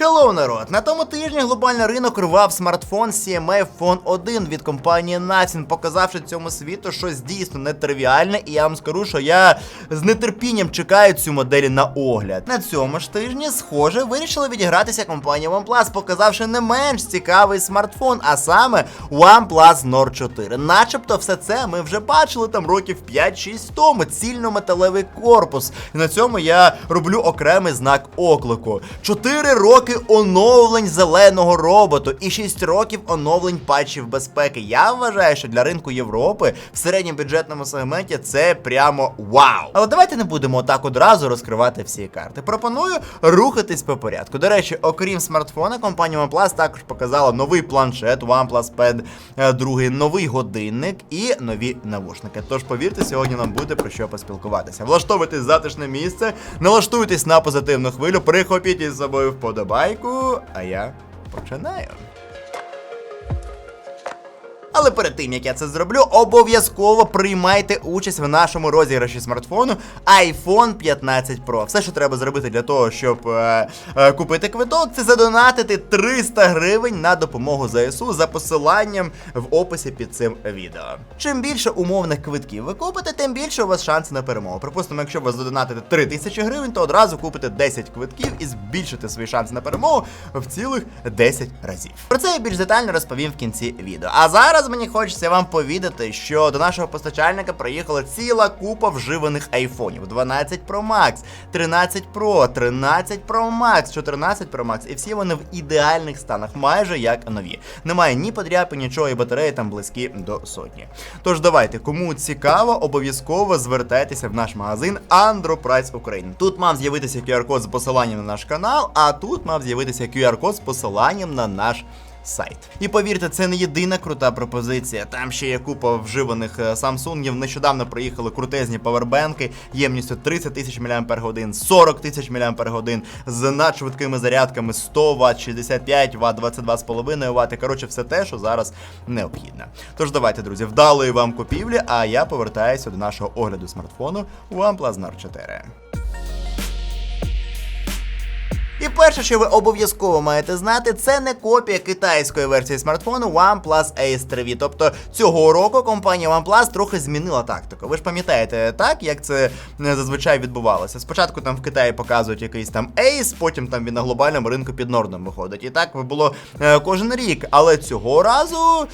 Hello, народ! На тому тижні глобальний ринок рвав смартфон CMA Phone 1 від компанії Nothing, показавши цьому світу щось дійсно нетривіальне, і я вам скажу, що я з нетерпінням чекаю цю модель на огляд. На цьому ж тижні, схоже, вирішила відігратися компанія OnePlus, показавши не менш цікавий смартфон, а саме OnePlus Nord 4. Начебто все це ми вже бачили там років 5-6 тому. Цільнометалевий корпус. І на цьому я роблю окремий знак оклику. 4 роки оновлень зеленого роботу і 6 років оновлень патчів безпеки. Я вважаю, що для ринку Європи в середньобюджетному сегменті це прямо вау. Але давайте не будемо так одразу розкривати всі карти. Пропоную рухатись по порядку. До речі, окрім смартфона, компанія OnePlus також показала новий планшет OnePlus Pad 2, новий годинник і нові навушники. Тож повірте, сьогодні нам буде про що поспілкуватися. Влаштовуйтесь затишне місце, налаштуйтесь на позитивну хвилю, прихопіть із собою вподобайку, а я починаю. Але перед тим як я це зроблю, обов'язково приймайте участь в нашому розіграші смартфону iPhone 15 Pro. Все, що треба зробити для того, щоб е, е, купити квиток, це задонатити 300 гривень на допомогу ЗСУ за посиланням в описі під цим відео. Чим більше умовних квитків ви купите, тим більше у вас шанси на перемогу. Припустимо, якщо ви задонатите 3000 гривень, то одразу купите 10 квитків і збільшите свої шанси на перемогу в цілих 10 разів. Про це я більш детально розповім в кінці відео. А зараз мені хочеться вам повідати, що до нашого постачальника приїхала ціла купа вживаних айфонів: 12 Pro Max, 13 Pro, 13 Pro Max, 14 Pro Max, і всі вони в ідеальних станах, майже як нові. Немає ні подряпин, нічого, і батареї там близькі до сотні. Тож давайте, кому цікаво, обов'язково звертайтеся в наш магазин Androprice Ukraine. Тут мав з'явитися QR-код з посиланням на наш канал, а тут мав з'явитися QR-код з посиланням на наш сайт. І повірте, це не єдина крута пропозиція. Там ще є купа вживаних е, Самсунгів. Нещодавно приїхали крутезні павербенки ємністю 30 тисяч мАч, 40 тисяч мАч з надшвидкими зарядками 100 Вт, 65 Вт, 22,5 Вт. Коротше, все те, що зараз необхідно. Тож давайте, друзі, вдалої вам купівлі, а я повертаюся до нашого огляду смартфону OnePlus Nord 4. І перше, що ви обов'язково маєте знати, це не копія китайської версії смартфону OnePlus Ace 3V. Тобто цього року компанія OnePlus трохи змінила тактику. Ви ж пам'ятаєте так, як це е, зазвичай відбувалося? Спочатку там в Китаї показують якийсь там Ace, потім там він на глобальному ринку під Нордом виходить. І так було е, кожен рік. Але цього разу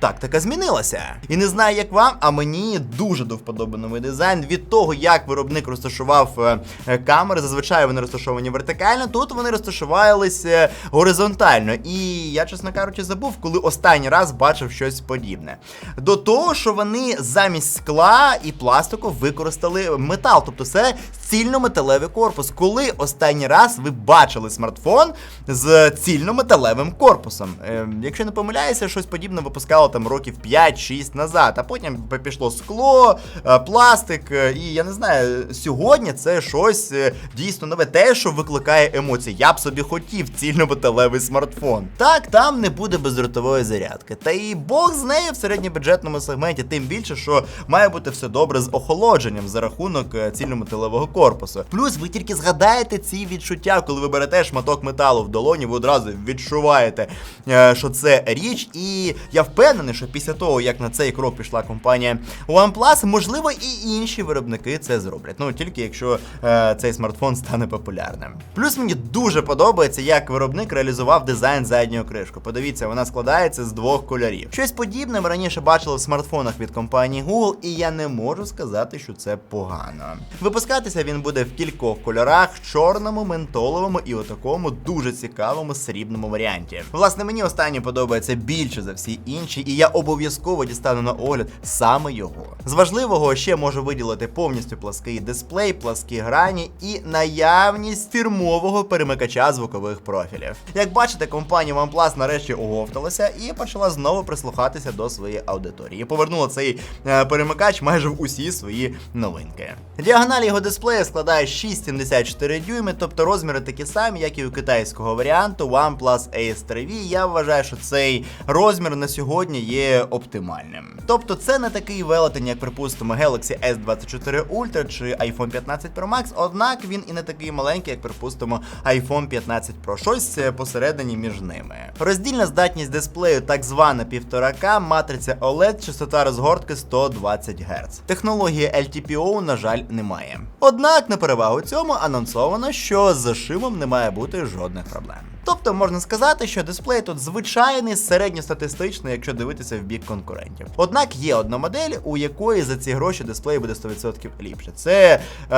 тактика змінилася. І не знаю, як вам, а мені дуже до вподоби новий дизайн. Від того, як виробник розташував е, камери, зазвичай вони розташовані вертикально. Тут вони розташувалися горизонтально. І я, чесно кажучи, забув, коли останній раз бачив щось подібне. До того, що вони замість скла і пластику використали метал, тобто це цільнометалевий корпус. Коли останній раз ви бачили смартфон з цільнометалевим корпусом? Е, якщо не помиляюся, щось подібне випускало там років 5-6 назад, а потім пішло скло, е, пластик, е, і я не знаю, сьогодні це щось е, дійсно нове, те, що викликає емоції. Я б собі хотів цільнометалевий смартфон. Так, там не буде бездротової зарядки. Та і Бог з нею в середньобюджетному сегменті, тим більше, що має бути все добре з охолодженням за рахунок е, цільнометалевого корпусу. Плюс ви тільки згадаєте ці відчуття, коли ви берете шматок металу в долоні, ви одразу відчуваєте, е, що це річ. І я впевнений, що після того, як на цей крок пішла компанія OnePlus, можливо, і інші виробники це зроблять. Ну тільки якщо е, цей смартфон стане популярним. Плюс мені дуже подобається, як виробник реалізував дизайн заднього кришку. Подивіться, вона складається з двох кольорів. Щось подібне ми раніше бачили в смартфонах від компанії Google, і я не можу сказати, що це погано. Випускатися він буде в кількох кольорах: чорному, ментоловому і отакому дуже цікавому срібному варіанті. Власне, мені останній подобається більше за всі інші, і я обов'язково дістану на огляд саме його. З важливого ще можу виділити повністю плаский дисплей, пласкі грані і наявність фірмового перемикача звукових профілів. Як бачите, компанія OnePlus нарешті оговталася і почала знову прислухатися до своєї аудиторії. Повернула цей е, перемикач майже в усі свої новинки. Діагональ його дисплея складає 6,74 дюйми, тобто розміри такі самі, як і у китайського варіанту OnePlus Ace 3V. Я вважаю, що цей розмір на сьогодні є оптимальним. Тобто це не такий велетень, як припустимо Galaxy S24 Ultra чи iPhone 15 Pro Max, однак він і не такий маленький, як припустимо iPhone 15 Pro, щось е, посередині між ними. Роздільна здатність дисплею, так звана 1,5К, матриця OLED, частота розгортки 120 Гц. Технології LTPO, на жаль, немає. Однак на перевагу цьому анонсовано, що з шимом не має бути жодних проблем. Тобто можна сказати, що дисплей тут звичайний, середньостатистичний, якщо дивитися в бік конкурентів. Однак є одна модель, у якої за ці гроші дисплей буде 100% ліпше. Це е,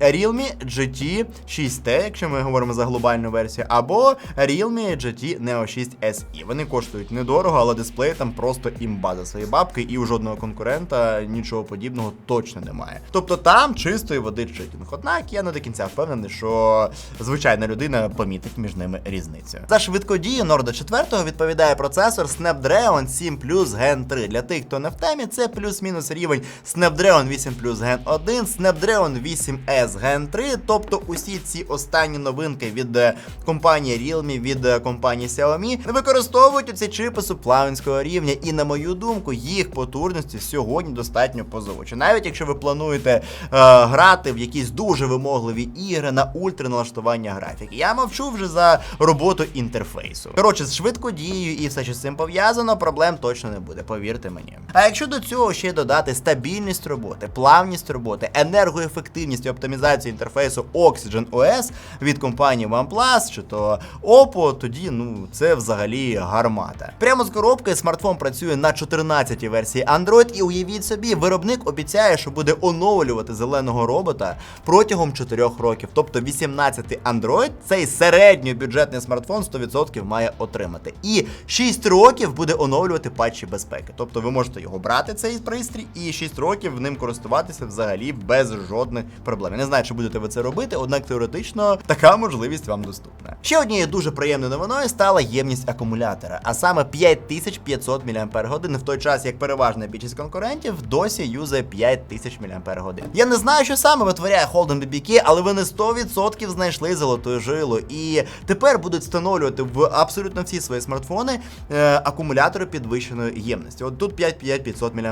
Realme GT 6T, якщо ми говоримо за глобальну версію, або Realme GT Neo 6 SE. Вони коштують недорого, але дисплей там просто імба за свої бабки, і у жодного конкурента нічого подібного точно немає. Тобто там чистої води читінг. Однак я не до кінця впевнений, що звичайна людина помітить між ними різницю. За швидкодію Nord 4 відповідає процесор Snapdragon 7 Plus Gen 3. Для тих, хто не в темі, це плюс-мінус рівень Snapdragon 8 Plus Gen 1, Snapdragon 8S Gen 3, тобто усі ці останні новинки від е, компанії Realme, від е, компанії Xiaomi використовують ці чипи суплавинського рівня, і на мою думку, їх потужності сьогодні достатньо позовучі. Навіть якщо ви плануєте е, грати в якісь дуже вимогливі ігри на ультраналаштування графіки. Я мовчу вже за роботу інтерфейсу. Коротше, з швидкодією і все, що з цим пов'язано, проблем точно не буде, повірте мені. А якщо до цього ще додати стабільність роботи, плавність роботи, енергоефективність і оптимізацію інтерфейсу Oxygen OS від компанії OnePlus чи то Oppo, тоді ну це взагалі гармата. Прямо з коробки смартфон працює на 14-й версії Android, і уявіть собі, виробник обіцяє, що буде оновлювати зеленого робота протягом 4 років. Тобто 18-й Android, цей середньобюджетний смартфон 100% має отримати. І 6 років буде оновлювати патчі безпеки. Тобто ви можете його брати, цей пристрій, і 6 років ним користуватися взагалі без жодних проблем. Я не знаю, чи будете ви це робити, однак теоретично така можливість вам доступна. Ще однією дуже приємною новиною стала ємність акумулятора, а саме 5500 мАч, в той час як переважна більшість конкурентів досі юзає 5000 мАч. Я не знаю, що саме витворяє Holden BBK, але вони 100% знайшли золоту жилу. І тепер будуть встановлювати в абсолютно всі свої смартфони е, акумулятори підвищеної ємності. От тут 5500 мАч.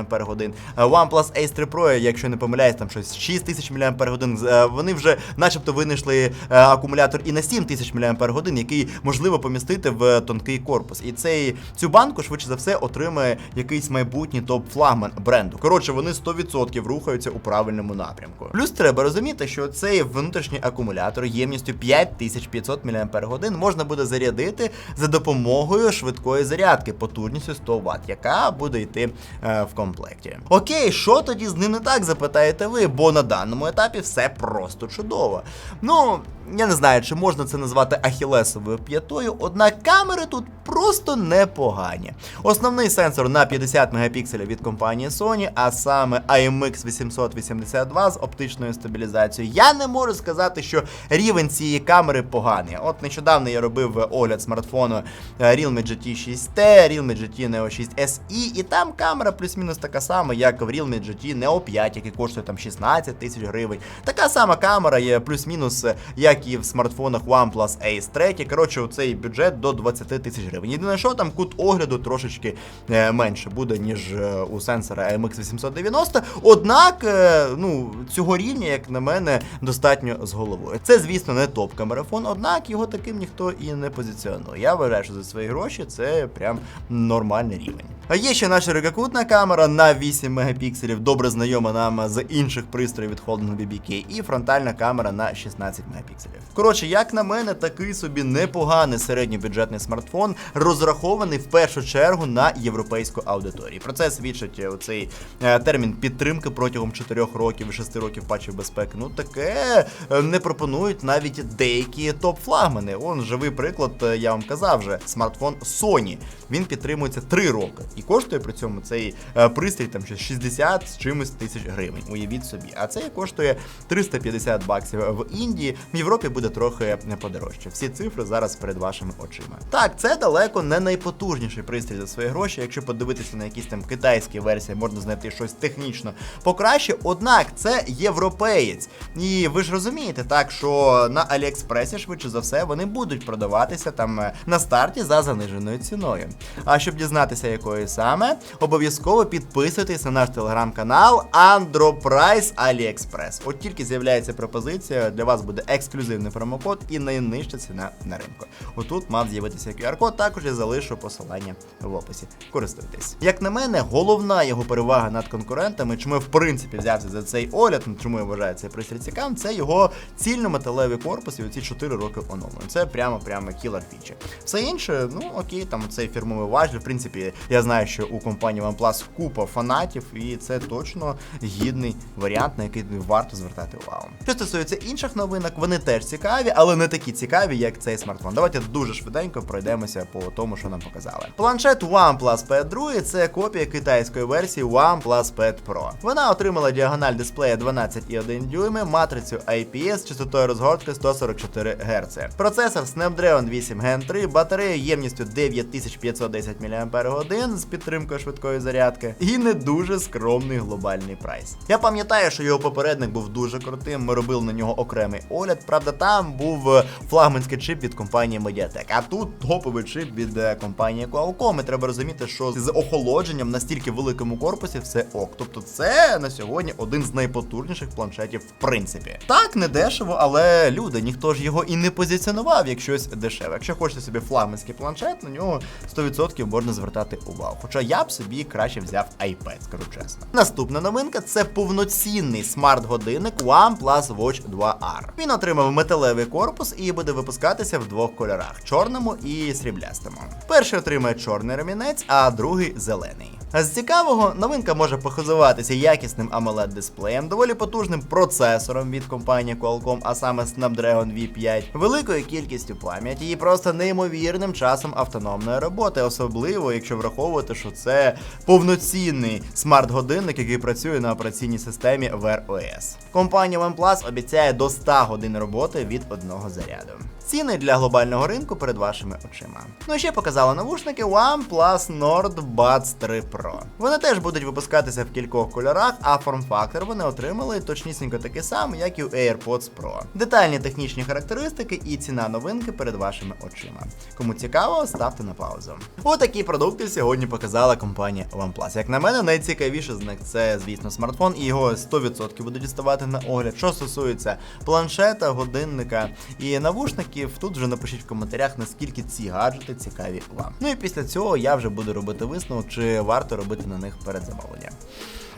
OnePlus Ace 3 Pro, якщо не помиляюсь, там щось 6000 мАч. Е, Вони вже начебто винайшли е, акумулятор і на 7000 мАч, який можливо помістити в тонкий корпус. І цей цю банку швидше за все отримає якийсь майбутній топ-флагман бренду. Коротше, вони 100% рухаються у правильному напрямку. Плюс треба розуміти, що цей внутрішній акумулятор ємністю 5500 мАч можна буде зарядити за допомогою швидкої зарядки потужністю 100 Вт, яка буде йти е, в комплекті. Окей, що тоді з ним не так, запитаєте ви, бо на даному етапі все просто чудово. Ну. Я не знаю, чи можна це назвати ахілесовою п'ятою, однак камери тут просто непогані. Основний сенсор на 50 мегапікселів від компанії Sony, а саме IMX 882 з оптичною стабілізацією. Я не можу сказати, що рівень цієї камери поганий. От нещодавно я робив огляд смартфону е, Realme GT 6T, Realme GT Neo 6 SE, і там камера плюс-мінус така сама, як в Realme GT Neo 5, який коштує там 16 тисяч гривень. Така сама камера є плюс-мінус, як і в смартфонах OnePlus Ace 3. Коротше, у цей бюджет до 20 тисяч гривень. Єдине, що там кут огляду трошечки е, менше буде, ніж е, у сенсора MX 890. Однак, е, ну, цього рівня, як на мене, достатньо з головою. Це, звісно, не топ-камерафон, однак його таким ніхто і не позиціонує. Я вважаю, що за свої гроші це прям нормальний рівень. Є ще наша ширококутна камера на 8 мегапікселів, добре знайома нам з інших пристроїв від Holden BBK, і фронтальна камера на 16 мегапікселів. Коротше, як на мене, такий собі непоганий середньобюджетний смартфон, розрахований в першу чергу на європейську аудиторію. Про це свідчить оцей е, термін підтримки протягом 4 років і 6 років патчів безпеки. Ну таке е, не пропонують навіть деякі топ-флагмани. Он живий приклад, е, я вам казав вже, смартфон Sony. Він підтримується 3 роки і коштує при цьому цей е, пристрій там ще 60 з чимось тисяч гривень. Уявіть собі. А цей коштує 350 баксів в Індії. В Європі буде трохи не подорожче. Всі цифри зараз перед вашими очима. Так, це далеко не найпотужніший пристрій за свої гроші. Якщо подивитися на якісь там китайські версії, можна знайти щось технічно покраще. Однак це європеєць. І ви ж розумієте, так що на Аліекспресі швидше за все вони будуть продаватися там е, на старті за заниженою ціною. А щоб дізнатися, якої саме, обов'язково підписуйтесь на наш телеграм-канал Androprice AliExpress. От тільки з'являється пропозиція, для вас буде ексклюзивний промокод і найнижча ціна на ринку. Отут мав з'явитися QR-код, також я залишу посилання в описі. Користуйтесь. Як на мене, головна його перевага над конкурентами, чому я в принципі взявся за цей огляд, ну, чому я вважаю цей пристрій цікавим, це його цільно-металевий корпус і оці 4 роки оновлення. Це прямо прямо кілер фічі. Все інше, ну окей, там цей фірмовий важіль. В принципі, я знаю, що у компанії OnePlus купа фанатів, і це точно гідний варіант, на який варто звертати увагу. Що стосується інших новинок, вони теж цікаві, але не такі цікаві, як цей смартфон. Давайте дуже швиденько пройдемося по тому, що нам показали. Планшет OnePlus Pad 2 це копія китайської версії OnePlus Pad Pro. Вона отримала діагональ дисплея 12,1 дюйми, матрицю IPS, з частотою розгортки 144 Гц. Процесор Snapdragon 8 Gen 3, батарея ємністю 9510 мАч з підтримкою швидкої зарядки, і не дуже скромний глобальний прайс. Я пам'ятаю, що його попередник був дуже крутим. Ми робили на нього окремий огляд. Правда, там був е, флагманський чип від компанії Mediatek, а тут топовий чип від е, компанії Qualcomm. І треба розуміти, що з охолодженням настільки великому корпусі все ок. Тобто, це на сьогодні один з найпотужніших планшетів, в принципі. Так, не дешево, але люди, ніхто ж його і не позиціонував як щось дешеве. Якщо хочете собі флагманський планшет, на нього 100% можна звертати увагу. Хоча я б собі краще взяв iPad, скажу чесно. Наступна новинка це повноцінний смарт-годинник OnePlus Watch 2R. Він отримав металевий корпус і буде випускатися в двох кольорах чорному і сріблястому. Перший отримає чорний ремінець, а другий зелений. А з цікавого, новинка може похизуватися якісним amoled дисплеєм, доволі потужним процесором від компанії Qualcomm, а саме Snapdragon V5, великою кількістю пам'яті і просто неймовірним часом автономної роботи, особливо якщо враховувати, що це повноцінний смарт-годинник, який працює на операційній системі Wear OS. Компанія OnePlus обіцяє до 100 годин роботи від одного заряду. Ціни для глобального ринку перед вашими очима. Ну і ще показали навушники OnePlus Nord Buds 3 Pro. Вони теж будуть випускатися в кількох кольорах, а форм-фактор вони отримали точнісінько такий самий, як і у AirPods Pro. Детальні технічні характеристики і ціна новинки перед вашими очима. Кому цікаво, ставте на паузу. Отакі продукти сьогодні показала компанія OnePlus. Як на мене, найцікавіше з них це, звісно, смартфон, і його 100% буду діставати на огляд. Що стосується планшета, годинника і навушників, тут вже напишіть в коментарях, наскільки ці гаджети цікаві вам. Ну і після цього я вже буду робити висновок, чи варто робити на них передзамовлення.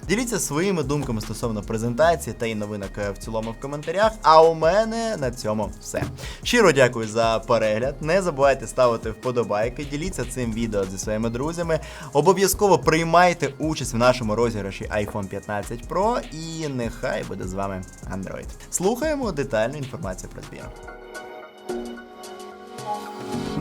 Діліться своїми думками стосовно презентації та й новинок е, в цілому в коментарях. А у мене на цьому все. Щиро дякую за перегляд. Не забувайте ставити вподобайки, діліться цим відео зі своїми друзями. Обов'язково приймайте участь в нашому розіграші iPhone 15 Pro і нехай буде з вами Android. Слухаємо детальну інформацію про збір.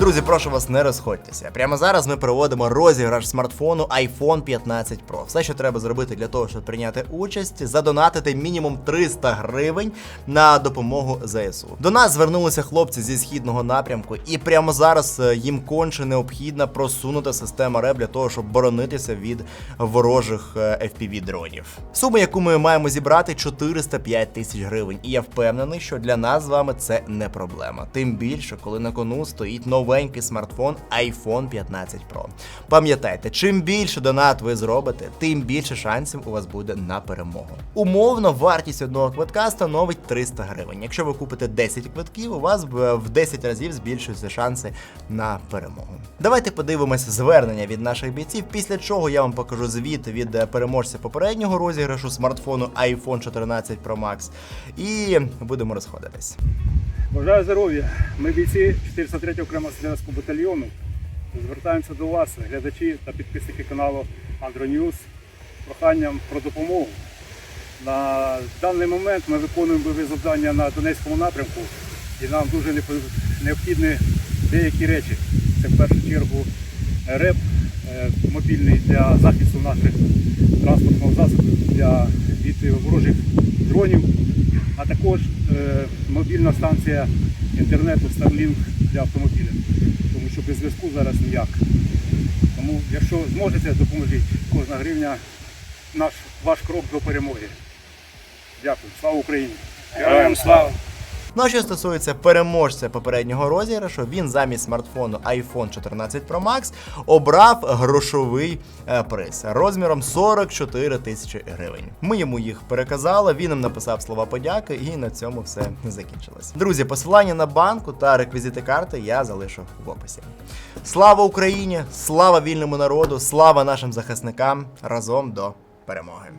Друзі, прошу вас, не розходьтеся. Прямо зараз ми проводимо розіграш смартфону iPhone 15 Pro. Все, що треба зробити для того, щоб прийняти участь, задонатити мінімум 300 гривень на допомогу ЗСУ. До нас звернулися хлопці зі східного напрямку, і прямо зараз е, їм конче необхідна просунута система РЕП для того, щоб боронитися від ворожих е, fpv дронів. Сума, яку ми маємо зібрати, 405 тисяч гривень. І я впевнений, що для нас з вами це не проблема. Тим більше, коли на кону стоїть новенький смартфон iPhone 15 Pro. Пам'ятайте, чим більше донат ви зробите, тим більше шансів у вас буде на перемогу. Умовно, вартість одного квитка становить 300 гривень. Якщо ви купите 10 квитків, у вас в в 10 разів збільшуються шанси на перемогу. Давайте подивимося звернення від наших бійців, після чого я вам покажу звіт від е, переможця попереднього розіграшу смартфону iPhone 14 Pro Max. І будемо розходитись. Бажаю здоров'я. Ми бійці 403 окремого стрілецького батальйону. Звертаємося до вас, глядачі та підписники каналу Андроньюз, з проханням про допомогу. На даний момент ми виконуємо бойові завдання на Донецькому напрямку і нам дуже необхідні деякі речі. Це в першу чергу РЕП е, мобільний для захисту наших транспортного засобу для від ворожих дронів, а також е, мобільна станція інтернету Starlink для автомобіля. Тому що без зв'язку зараз ніяк. Тому, якщо зможете, допоможіть. Кожна гривня наш ваш крок до перемоги. Дякую. Слава Україні! Героям слава! Ну а що стосується переможця попереднього розіграшу, він замість смартфону iPhone 14 Pro Max обрав грошовий е, приз розміром 44 тисячі гривень. Ми йому їх переказали. Він нам написав слова подяки, і на цьому все закінчилось. Друзі, посилання на банку та реквізити карти я залишу в описі. Слава Україні! Слава вільному народу! Слава нашим захисникам! Разом до перемоги!